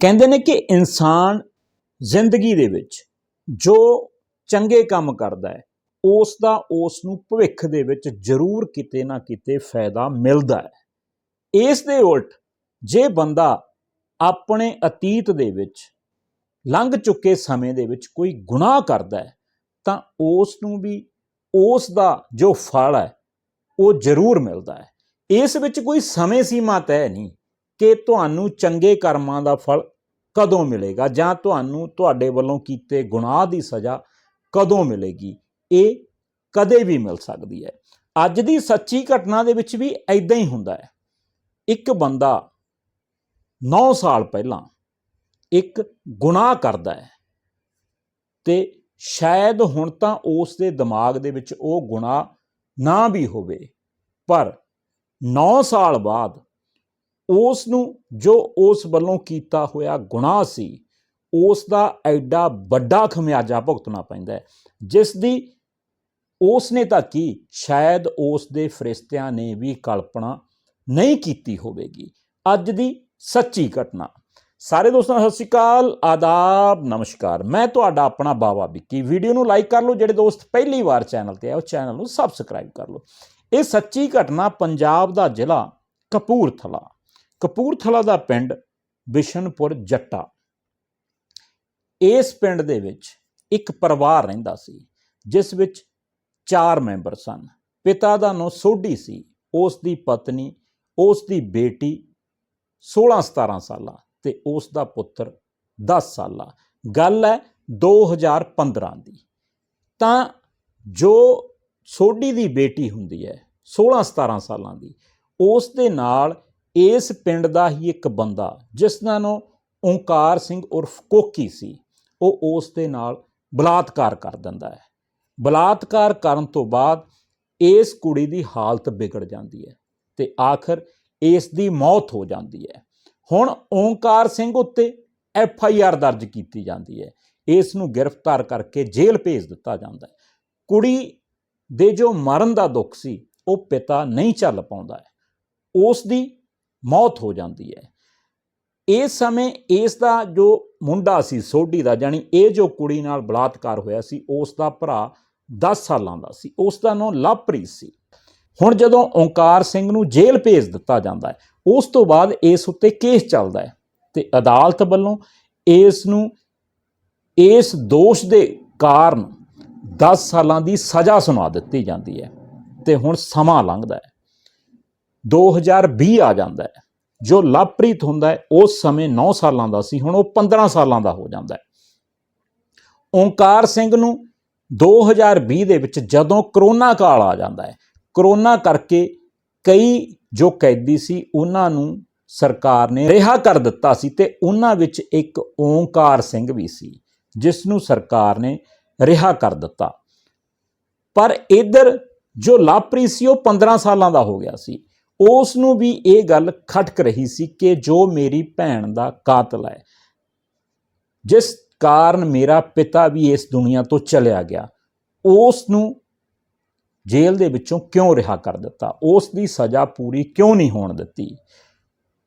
ਕਹਿੰਦੇ ਨੇ ਕਿ ਇਨਸਾਨ ਜ਼ਿੰਦਗੀ ਦੇ ਵਿੱਚ ਜੋ ਚੰਗੇ ਕੰਮ ਕਰਦਾ ਹੈ, ਉਸ ਦਾ ਉਸ ਨੂੰ ਭਵਿੱਖ ਦੇ ਵਿੱਚ ਜ਼ਰੂਰ ਕਿਤੇ ਨਾ ਕਿਤੇ ਫਾਇਦਾ ਮਿਲਦਾ ਹੈ। ਇਸ ਦੇ ਉਲਟ ਜੇ ਬੰਦਾ ਆਪਣੇ ਅਤੀਤ ਦੇ ਵਿੱਚ ਲੰਘ ਚੁੱਕੇ ਸਮੇਂ ਦੇ ਵਿੱਚ ਕੋਈ ਗੁਨਾਹ ਕਰਦਾ ਹੈ, ਤਾਂ ਉਸ ਨੂੰ ਵੀ ਉਸ ਦਾ ਜੋ ਫਲ ਹੈ, ਉਹ ਜ਼ਰੂਰ ਮਿਲਦਾ ਹੈ। ਇਸ ਵਿੱਚ ਕੋਈ ਸਮੇਂ ਸੀਮਾ ਤੈਅ ਨਹੀਂ। ਕਿ ਤੁਹਾਨੂੰ ਚੰਗੇ ਕਰਮਾਂ ਦਾ ਫਲ ਕਦੋਂ ਮਿਲੇਗਾ ਜਾਂ ਤੁਹਾਨੂੰ ਤੁਹਾਡੇ ਵੱਲੋਂ ਕੀਤੇ ਗੁਨਾਹ ਦੀ ਸਜ਼ਾ ਕਦੋਂ ਮਿਲੇਗੀ, ਇਹ ਕਦੇ ਵੀ ਮਿਲ ਸਕਦੀ ਹੈ। ਅੱਜ ਦੀ ਸੱਚੀ ਘਟਨਾ ਦੇ ਵਿੱਚ ਵੀ ਐਦਾਂ ਹੀ ਹੁੰਦਾ ਹੈ। ਇੱਕ ਬੰਦਾ 9 ਸਾਲ ਪਹਿਲਾਂ ਇੱਕ ਗੁਨਾਹ ਕਰਦਾ ਹੈ ਤੇ ਸ਼ਾਇਦ ਹੁਣ ਤਾਂ ਉਸ ਦੇ ਦਿਮਾਗ ਦੇ ਵਿੱਚ ਉਹ ਗੁਨਾਹ ਨਾ ਵੀ ਹੋਵੇ, ਪਰ 9 ਸਾਲ ਬਾਅਦ ਉਸ ਨੂੰ ਜੋ ਉਸ ਵੱਲੋਂ ਕੀਤਾ ਹੋਇਆ ਗੁਨਾਹ ਸੀ, ਉਸ ਦਾ ਐਡਾ ਵੱਡਾ ਖਮਿਆਜਾ ਭੁਗਤਣਾ ਪੈਂਦਾ ਹੈ। ਜਿਸ ਦੀ ਉਸ ਨੇ ਤਾਂ ਕੀ, ਸ਼ਾਇਦ ਉਸ ਦੇ ਫਰਿਸ਼ਤਿਆਂ ਨੇ ਵੀ ਕਲਪਨਾ ਨਹੀਂ ਕੀਤੀ ਹੋਵੇਗੀ। ਅੱਜ ਦੀ ਸੱਚੀ ਘਟਨਾ। ਸਾਰੇ ਦੋਸਤਾਂ, ਸਤਿ ਸ਼੍ਰੀ ਅਕਾਲ, ਆਦਾਬ, ਨਮਸਕਾਰ। ਮੈਂ ਤੁਹਾਡਾ ਆਪਣਾ ਬਾਵਾ ਵਿੱਕੀ। ਵੀਡੀਓ ਨੂੰ ਲਾਈਕ ਕਰ ਲਓ, ਜਿਹੜੇ ਦੋਸਤ ਪਹਿਲੀ ਵਾਰ ਚੈਨਲ ਤੇ ਆਏ, ਉਹ ਚੈਨਲ ਨੂੰ ਸਬਸਕ੍ਰਾਈਬ ਕਰ ਲਓ। ਇਹ ਸੱਚੀ ਘਟਨਾ ਪੰਜਾਬ ਦਾ ਜ਼ਿਲ੍ਹਾ ਕਪੂਰਥਲਾ ਕਪੂਰਥਲਾ ਦਾ ਪਿੰਡ ਬਿਸ਼ਨਪੁਰ ਜੱਟਾ। ਇਸ ਪਿੰਡ ਦੇ ਵਿੱਚ ਇੱਕ ਪਰਿਵਾਰ ਰਹਿੰਦਾ ਸੀ, ਜਿਸ ਵਿੱਚ ਚਾਰ ਮੈਂਬਰ ਸਨ। ਪਿਤਾ ਦਾ ਨਾਂ ਸੋਢੀ ਸੀ, ਉਸ ਦੀ ਪਤਨੀ, ਉਸ ਦੀ ਬੇਟੀ 16 17 ਸਾਲਾਂ ਤੇ ਉਸ ਦਾ ਪੁੱਤਰ 10 ਸਾਲਾਂ। ਗੱਲ ਹੈ 2015 ਦੀ। ਤਾਂ ਜੋ ਸੋਢੀ ਦੀ ਬੇਟੀ ਹੁੰਦੀ ਹੈ 16 17 ਸਾਲਾਂ ਦੀ, ਉਸ ਦੇ ਨਾਲ ਇਸ ਪਿੰਡ ਦਾ ਹੀ ਇੱਕ ਬੰਦਾ, ਜਿਸ ਦਾ ਨਾਂ ਓਂਕਾਰ ਸਿੰਘ ਉਰਫ ਕੋਕੀ ਸੀ, ਉਹ ਉਸ ਦੇ ਨਾਲ ਬਲਾਤਕਾਰ ਕਰ ਦਿੰਦਾ ਹੈ। ਬਲਾਤਕਾਰ ਕਰਨ ਤੋਂ ਬਾਅਦ ਇਸ ਕੁੜੀ ਦੀ ਹਾਲਤ ਵਿਗੜ ਜਾਂਦੀ ਹੈ ਤੇ ਆਖਰ ਇਸ ਦੀ ਮੌਤ ਹੋ ਜਾਂਦੀ ਹੈ। ਹੁਣ ਓਂਕਾਰ ਸਿੰਘ ਉੱਤੇ ਐਫ ਆਈ ਆਰ ਦਰਜ ਕੀਤੀ ਜਾਂਦੀ ਹੈ। ਇਸ ਨੂੰ ਗ੍ਰਿਫਤਾਰ ਕਰਕੇ ਜੇਲ੍ਹ ਭੇਜ ਦਿੱਤਾ ਜਾਂਦਾ ਹੈ। ਕੁੜੀ ਦੇ ਜੋ ਮਰਨ ਦਾ ਦੁੱਖ ਸੀ, ਉਹ ਪਿਤਾ ਨਹੀਂ ਚੱਲ ਪਾਉਂਦਾ ਹੈ। ਉਸ ਦੀ ਮੌਤ ਹੋ ਜਾਂਦੀ ਹੈ। ਇਸ ਸਮੇਂ ਇਸ ਦਾ ਜੋ ਮੁੰਡਾ ਸੀ, ਸੋਢੀ ਦਾ ਜਾਨੀ ਇਹ ਜੋ ਕੁੜੀ ਨਾਲ ਬਲਾਤਕਾਰ ਹੋਇਆ ਸੀ, ਉਸ ਦਾ ਭਰਾ 10 ਸਾਲਾਂ ਦਾ ਸੀ। ਉਸ ਦਾ ਨਾਮ ਲਵਪ੍ਰੀਤ ਸੀ। ਹੁਣ ਜਦੋਂ ਓਂਕਾਰ ਸਿੰਘ ਨੂੰ ਜੇਲ੍ਹ ਭੇਜ ਦਿੱਤਾ ਜਾਂਦਾ ਹੈ, ਉਸ ਤੋਂ ਬਾਅਦ ਇਸ ਉੱਤੇ ਕੇਸ ਚੱਲਦਾ ਹੈ ਤੇ ਅਦਾਲਤ ਵੱਲੋਂ ਇਸ ਨੂੰ ਇਸ ਦੋਸ਼ ਦੇ ਕਾਰਨ 10 ਸਾਲਾਂ ਦੀ ਸਜ਼ਾ ਸੁਣਾ ਦਿੱਤੀ ਜਾਂਦੀ ਹੈ ਤੇ ਹੁਣ ਸਮਾਂ ਲੰਘਦਾ ਹੈ। 2020 ਆ ਜਾਂਦਾ ਹੈ। ਜੋ ਲਵਪ੍ਰੀਤ ਹੁੰਦਾ ਹੈ, ਉਸ ਸਮੇਂ 9 ਸਾਲਾਂ ਦਾ ਸੀ, ਹੁਣ ਉਹ 15 ਸਾਲਾਂ ਦਾ ਹੋ ਜਾਂਦਾ ਹੈ। ਓਂਕਾਰ ਸਿੰਘ ਨੂੰ 2020 ਦੇ ਵਿੱਚ ਜਦੋਂ ਕਰੋਨਾ ਕਾਲ ਆ ਜਾਂਦਾ ਹੈ, ਕਰੋਨਾ ਕਰਕੇ ਕਈ ਜੋ ਕੈਦੀ ਸੀ, ਉਹਨਾਂ ਨੂੰ ਸਰਕਾਰ ਨੇ ਰਿਹਾ ਕਰ ਦਿੱਤਾ ਸੀ ਤੇ ਉਹਨਾਂ ਵਿੱਚ ਇੱਕ ਓਂਕਾਰ ਸਿੰਘ ਵੀ ਸੀ, ਜਿਸ ਨੂੰ ਸਰਕਾਰ ਨੇ ਰਿਹਾ ਕਰ ਦਿੱਤਾ। ਪਰ ਇਧਰ ਜੋ ਲਾਪਰੀ ਸੀ, ਉਹ 15 ਸਾਲਾਂ ਦਾ ਹੋ ਗਿਆ ਸੀ। ਉਸ ਨੂੰ ਵੀ ਇਹ ਗੱਲ ਖਟਕ ਰਹੀ ਸੀ ਕਿ ਜੋ ਮੇਰੀ ਭੈਣ ਦਾ ਕਾਤਲ ਹੈ, ਜਿਸ ਕਾਰਨ ਮੇਰਾ ਪਿਤਾ ਵੀ ਇਸ ਦੁਨੀਆ ਤੋਂ ਚਲਿਆ ਗਿਆ ਉਸ ਨੂੰ ਜੇਲ੍ਹ ਦੇ ਵਿੱਚੋਂ ਕਿਉਂ ਰਿਹਾ ਕਰ ਦਿੱਤਾ? ਉਸ ਦੀ ਸਜ਼ਾ ਪੂਰੀ ਕਿਉਂ ਨਹੀਂ ਹੋਣ ਦਿੱਤੀ?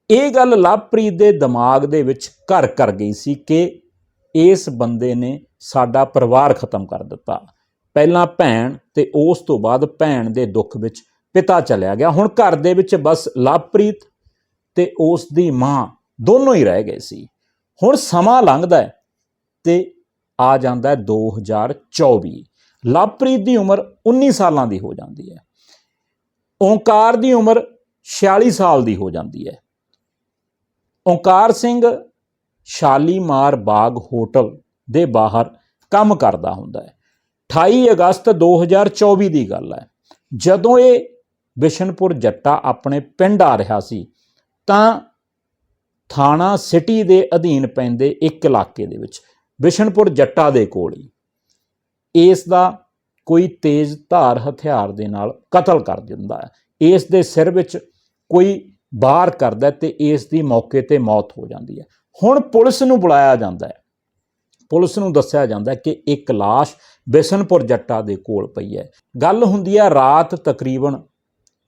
ਇਹ ਗੱਲ ਲਵਪ੍ਰੀਤ ਦੇ ਦਿਮਾਗ ਦੇ ਵਿੱਚ ਘਰ ਕਰ ਗਈ ਸੀ ਕਿ ਇਸ ਬੰਦੇ ਨੇ ਸਾਡਾ ਪਰਿਵਾਰ ਖਤਮ ਕਰ ਦਿੱਤਾ। ਪਹਿਲਾਂ ਭੈਣ ਤੇ ਉਸ ਤੋਂ ਬਾਅਦ ਭੈਣ ਦੇ ਦੁੱਖ ਵਿੱਚ ਪਿਤਾ ਚਲਿਆ ਗਿਆ। ਹੁਣ ਘਰ ਦੇ ਵਿੱਚ ਬਸ ਲਵਪ੍ਰੀਤ ਤੇ ਉਸ ਦੀ ਮਾਂ ਦੋਨੋਂ ਹੀ ਰਹਿ ਗਏ ਸੀ। ਹੁਣ ਸਮਾਂ ਲੰਘਦਾ ਹੈ ਤੇ ਆ ਜਾਂਦਾ ਹੈ 2024 ਲਵਪ੍ਰੀਤ ਦੀ ਉਮਰ 19 ਸਾਲਾਂ ਦੀ ਹੋ ਜਾਂਦੀ ਹੈ। ਓਂਕਾਰ ਦੀ ਉਮਰ 46 ਸਾਲ ਦੀ ਹੋ ਜਾਂਦੀ ਹੈ। ਓਂਕਾਰ ਸਿੰਘ ਸ਼ਾਲੀਮਾਰ ਬਾਗ ਹੋਟਲ ਦੇ ਬਾਹਰ ਕੰਮ ਕਰਦਾ ਹੁੰਦਾ ਹੈ। 28 ਅਗਸਤ 2024 ਦੀ ਗੱਲ ਹੈ। ਜਦੋਂ ਇਹ ਬਿਸ਼ਨਪੁਰ ਜੱਟਾ ਆਪਣੇ ਪਿੰਡ ਆ ਰਿਹਾ ਸੀ, ਤਾਂ ਥਾਣਾ ਸਿਟੀ ਦੇ ਅਧੀਨ ਪੈਂਦੇ ਇੱਕ ਇਲਾਕੇ ਦੇ ਵਿੱਚ, ਬਿਸ਼ਨਪੁਰ ਜੱਟਾ ਦੇ ਕੋਲ ਹੀ। ਇਸ ਦਾ ਕੋਈ ਤੇਜ਼ ਧਾਰ ਹਥਿਆਰ ਦੇ ਨਾਲ ਕਤਲ ਕਰ ਦਿੰਦਾ ਹੈ। ਇਸ ਦੇ ਸਿਰ ਵਿੱਚ ਕੋਈ ਬਾਹਰ ਕਰਦਾ ਤੇ ਇਸ ਦੀ ਮੌਕੇ ਤੇ ਮੌਤ ਹੋ ਜਾਂਦੀ ਹੈ। ਹੁਣ ਪੁਲਿਸ ਨੂੰ ਬੁਲਾਇਆ ਜਾਂਦਾ ਹੈ। ਪੁਲਿਸ ਨੂੰ ਦੱਸਿਆ ਜਾਂਦਾ ਕਿ ਇੱਕ ਲਾਸ਼ ਬਿਸ਼ਨਪੁਰ ਜੱਟਾ ਦੇ ਕੋਲ ਪਈ ਹੈ। ਗੱਲ ਹੁੰਦੀ ਹੈ ਰਾਤ ਤਕਰੀਬਨ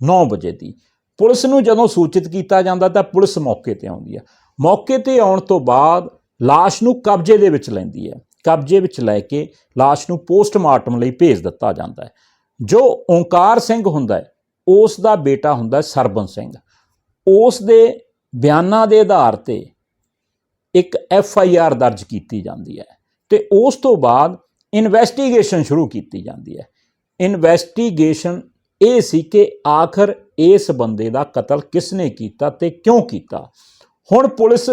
9 ਵਜੇ ਦੀ। ਪੁਲਿਸ ਨੂੰ ਜਦੋਂ ਸੂਚਿਤ ਕੀਤਾ ਜਾਂਦਾ ਤਾਂ ਪੁਲਿਸ ਮੌਕੇ ਤੇ ਆਉਂਦੀ ਹੈ। ਮੌਕੇ ਤੇ ਆਉਣ ਤੋਂ ਬਾਅਦ ਲਾਸ਼ ਨੂੰ ਕਬਜ਼ੇ ਦੇ ਵਿੱਚ ਲੈਂਦੀ ਹੈ। ਕਬਜ਼ੇ ਵਿੱਚ ਲੈ ਕੇ ਲਾਸ਼ ਨੂੰ ਪੋਸਟਮਾਰਟਮ ਲਈ ਭੇਜ ਦਿੱਤਾ ਜਾਂਦਾ ਹੈ। ਜੋ ਓਂਕਾਰ ਸਿੰਘ ਹੁੰਦਾ ਹੈ, ਉਸ ਦਾ ਬੇਟਾ ਹੁੰਦਾ ਹੈ ਸਰਬਨ ਸਿੰਘ। ਉਸ ਦੇ ਬਿਆਨਾਂ ਦੇ ਆਧਾਰ ਤੇ ਇੱਕ ਐਫ ਆਈ ਆਰ ਦਰਜ ਕੀਤੀ ਜਾਂਦੀ ਹੈ ਤੇ ਉਸ ਤੋਂ ਬਾਅਦ ਇਨਵੈਸਟੀਗੇਸ਼ਨ ਸ਼ੁਰੂ ਕੀਤੀ ਜਾਂਦੀ ਹੈ। ਇਨਵੈਸਟੀਗੇਸ਼ਨ ਇਹ ਸੀ ਕਿ ਆਖਰ ਇਸ ਬੰਦੇ ਦਾ ਕਤਲ ਕਿਸ ਨੇ ਕੀਤਾ ਤੇ ਕਿਉਂ ਕੀਤਾ? ਹੁਣ ਪੁਲਿਸ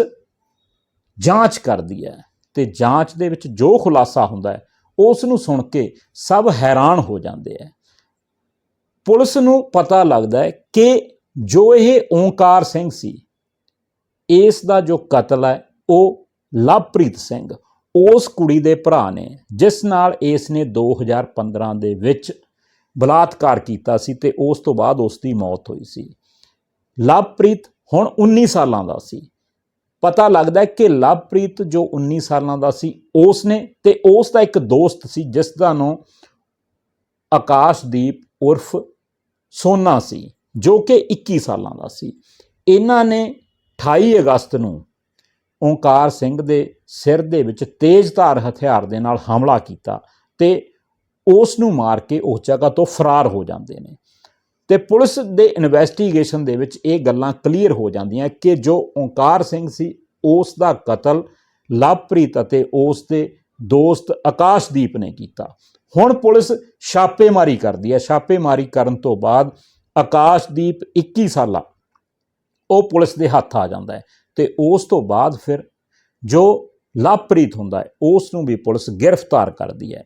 ਜਾਂਚ ਕਰਦੀ ਹੈ ਤੇ ਜਾਂਚ ਦੇ ਵਿੱਚ ਜੋ ਖੁਲਾਸਾ ਹੁੰਦਾ ਹੈ, ਉਸ ਨੂੰ ਸੁਣ ਕੇ ਸਭ ਹੈਰਾਨ ਹੋ ਜਾਂਦੇ ਹੈ। ਪੁਲਿਸ ਨੂੰ ਪਤਾ ਲੱਗਦਾ ਹੈ ਕਿ ਜੋ ਇਹ ਓਂਕਾਰ ਸਿੰਘ ਸੀ, ਇਸ ਦਾ ਜੋ ਕਤਲ ਹੈ, ਉਹ ਲਵਪ੍ਰੀਤ ਸਿੰਘ, ਉਸ ਕੁੜੀ ਦੇ ਭਰਾ ਨੇ, ਜਿਸ ਨਾਲ ਇਸ ਨੇ 2015 ਦੇ ਵਿੱਚ ਬਲਾਤਕਾਰ ਕੀਤਾ ਸੀ ਤੇ ਉਸ ਤੋਂ ਬਾਅਦ ਉਸ ਦੀ ਮੌਤ ਹੋਈ ਸੀ। ਲਵਪ੍ਰੀਤ ਹੁਣ 19 ਸਾਲਾਂ ਦਾ ਸੀ। ਪਤਾ ਲੱਗਦਾ ਹੈ ਕਿ ਲਵਪ੍ਰੀਤ ਜੋ 19 ਸਾਲਾਂ ਦਾ ਸੀ ਉਸ ਨੇ ਤੇ ਉਸ ਦਾ ਇੱਕ ਦੋਸਤ ਸੀ ਜਿਸ ਦਾ ਨਾਮ ਆਕਾਸ਼ਦੀਪ ਉਰਫ ਸੋਨਾ ਸੀ, ਜੋ ਕਿ 21 ਸਾਲਾਂ ਦਾ ਸੀ। ਇਹਨਾਂ ਨੇ 28 ਅਗਸਤ ਨੂੰ ਓਂਕਾਰ ਸਿੰਘ ਦੇ ਸਿਰ ਦੇ ਵਿੱਚ ਤੇਜ਼ਧਾਰ ਹਥਿਆਰ ਦੇ ਨਾਲ ਹਮਲਾ ਕੀਤਾ ਤੇ ਉਸ ਨੂੰ ਮਾਰ ਕੇ ਉਸ ਜਗ੍ਹਾ ਤੋਂ ਫਰਾਰ ਹੋ ਜਾਂਦੇ ਨੇ। ਤੇ ਪੁਲਿਸ ਦੇ ਇਨਵੈਸਟੀਗੇਸ਼ਨ ਦੇ ਵਿੱਚ ਇਹ ਗੱਲਾਂ ਕਲੀਅਰ ਹੋ ਜਾਂਦੀਆਂ ਕਿ ਜੋ ਓਂਕਾਰ ਸਿੰਘ ਸੀ, ਉਸ ਦਾ ਕਤਲ ਲਵਪ੍ਰੀਤ ਅਤੇ ਉਸ ਦੇ ਦੋਸਤ ਆਕਾਸ਼ਦੀਪ ਨੇ ਕੀਤਾ। ਹੁਣ ਪੁਲਿਸ ਛਾਪੇਮਾਰੀ ਕਰਦੀ ਹੈ। ਛਾਪੇਮਾਰੀ ਕਰਨ ਤੋਂ ਬਾਅਦ ਆਕਾਸ਼ਦੀਪ 21 ਸਾਲਾ ਉਹ ਪੁਲਿਸ ਦੇ ਹੱਥ ਆ ਜਾਂਦਾ ਹੈ ਤੇ ਉਸ ਤੋਂ ਬਾਅਦ ਫਿਰ ਜੋ ਲਵਪ੍ਰੀਤ ਹੁੰਦਾ ਹੈ, ਉਸ ਨੂੰ ਵੀ ਪੁਲਿਸ ਗ੍ਰਿਫਤਾਰ ਕਰਦੀ ਹੈ।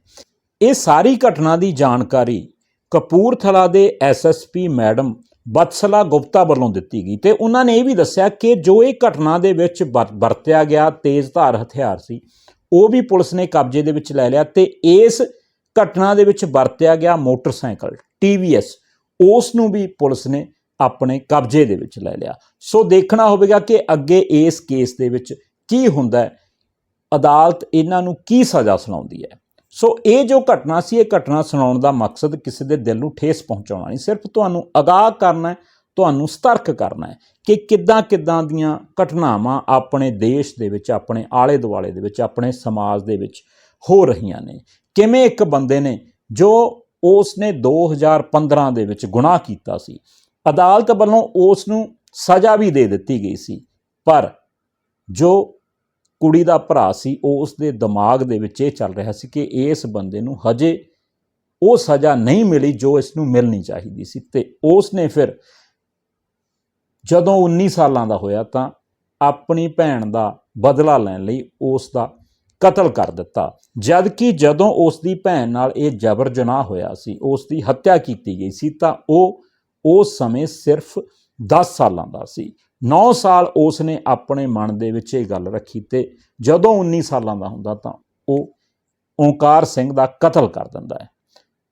ਇਹ ਸਾਰੀ ਘਟਨਾ ਦੀ ਜਾਣਕਾਰੀ ਕਪੂਰਥਲਾ ਦੇ ਐਸਐਸਪੀ ਮੈਡਮ ਬਤਸਲਾ ਗੁਪਤਾ ਵੱਲੋਂ ਦਿੱਤੀ ਗਈ ਤੇ ਉਹਨਾਂ ਨੇ ਇਹ ਵੀ ਦੱਸਿਆ ਕਿ ਜੋ ਇਹ ਘਟਨਾ ਦੇ ਵਿੱਚ ਵਰ- ਵਰਤਿਆ ਗਿਆ ਤੇਜ਼ਧਾਰ ਹਥਿਆਰ ਸੀ, ਉਹ ਵੀ ਪੁਲਿਸ ਨੇ ਕਬਜ਼ੇ ਦੇ ਵਿੱਚ ਲੈ ਲਿਆ ਤੇ ਇਸ ਘਟਨਾ ਦੇ ਵਿੱਚ ਵਰਤਿਆ ਗਿਆ ਮੋਟਰਸਾਈਕਲ TVS ਉਸ ਨੂੰ ਵੀ ਪੁਲਿਸ ਨੇ ਆਪਣੇ ਕਬਜ਼ੇ ਦੇ ਵਿੱਚ ਲੈ ਲਿਆ। ਸੋ ਦੇਖਣਾ ਹੋਵੇਗਾ ਕਿ ਅੱਗੇ ਇਸ ਕੇਸ ਦੇ ਵਿੱਚ ਕੀ ਹੁੰਦਾ ਹੈ, ਅਦਾਲਤ ਇਹਨਾਂ ਨੂੰ ਕੀ ਸਜ਼ਾ ਸੁਣਾਉਂਦੀ ਹੈ। ਸੋ ਇਹ ਜੋ ਘਟਨਾ ਸੀ, ਇਹ ਘਟਨਾ ਸੁਣਾਉਣ ਦਾ ਮਕਸਦ ਕਿਸੇ ਦੇ ਦਿਲ ਨੂੰ ਠੇਸ ਪਹੁੰਚਾਉਣਾ ਨਹੀਂ, ਸਿਰਫ ਤੁਹਾਨੂੰ ਅਗਾਹ ਕਰਨਾ ਹੈ, ਤੁਹਾਨੂੰ ਸਤਰਕ ਕਰਨਾ ਹੈ ਕਿ ਕਿੱਦਾਂ ਕਿੱਦਾਂ ਦੀਆਂ ਘਟਨਾਵਾਂ ਆਪਣੇ ਦੇਸ਼ ਦੇ ਵਿੱਚ, ਆਪਣੇ ਆਲੇ ਦੁਆਲੇ ਦੇ ਵਿੱਚ, ਆਪਣੇ ਸਮਾਜ ਦੇ ਵਿੱਚ ਹੋ ਰਹੀਆਂ ਨੇ। ਕਿਵੇਂ ਇੱਕ ਬੰਦੇ ਨੇ ਜੋ ਉਸ ਨੇ 2015 ਦੇ ਵਿੱਚ ਗੁਨਾਹ ਕੀਤਾ ਸੀ, ਅਦਾਲਤ ਵੱਲੋਂ ਉਸ ਨੂੰ ਸਜ਼ਾ ਵੀ ਦੇ ਦਿੱਤੀ ਗਈ ਸੀ, ਪਰ ਜੋ ਕੁੜੀ ਦਾ ਭਰਾ ਸੀ ਉਸ ਦੇ ਦਿਮਾਗ ਦੇ ਵਿੱਚ ਇਹ ਚੱਲ ਰਿਹਾ ਸੀ ਕਿ ਇਸ ਬੰਦੇ ਨੂੰ ਹਜੇ ਉਹ ਸਜ਼ਾ ਨਹੀਂ ਮਿਲੀ ਜੋ ਇਸ ਨੂੰ ਮਿਲਣੀ ਚਾਹੀਦੀ ਸੀ ਤੇ ਉਸ ਨੇ ਫਿਰ ਜਦੋਂ 19 ਸਾਲਾਂ ਦਾ ਹੋਇਆ ਤਾਂ ਆਪਣੀ ਭੈਣ ਦਾ ਬਦਲਾ ਲੈਣ ਲਈ ਉਸ ਦਾ ਕਤਲ ਕਰ ਦਿੱਤਾ। ਜਦ ਕਿ ਜਦੋਂ ਉਸ ਦੀ ਭੈਣ ਨਾਲ ਇਹ ਜਬਰ ਜਨਾਹ ਹੋਇਆ ਸੀ ਉਸ ਦੀ ਹੱਤਿਆ ਕੀਤੀ ਗਈ ਸੀ ਤਾਂ ਉਹ ਉਸ ਸਮੇਂ ਸਿਰਫ 10 ਸਾਲਾਂ ਦਾ ਸੀ। 9 ਸਾਲ ਉਸ ਨੇ ਆਪਣੇ ਮਨ ਦੇ ਵਿੱਚ ਇਹ ਗੱਲ ਰੱਖੀ ਤੇ ਜਦੋਂ 19 ਸਾਲਾਂ ਦਾ ਹੁੰਦਾ ਤਾਂ ਉਹ ਓਂਕਾਰ ਸਿੰਘ ਦਾ ਕਤਲ ਕਰ ਦਿੰਦਾ ਹੈ।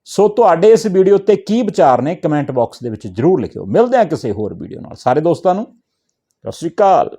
ਸੋ ਤੁਹਾਡੇ ਇਸ ਵੀਡੀਓ ਤੇ ਕੀ ਵਿਚਾਰ ਨੇ ਕਮੈਂਟ ਬਾਕਸ ਦੇ ਵਿੱਚ ਜਰੂਰ ਲਿਖਿਓ। ਮਿਲਦੇ ਹਾਂ ਕਿਸੇ ਹੋਰ ਵੀਡੀਓ ਨਾਲ। ਸਾਰੇ ਦੋਸਤਾਂ ਨੂੰ, ਸਤਿ ਸ਼੍ਰੀ ਅਕਾਲ।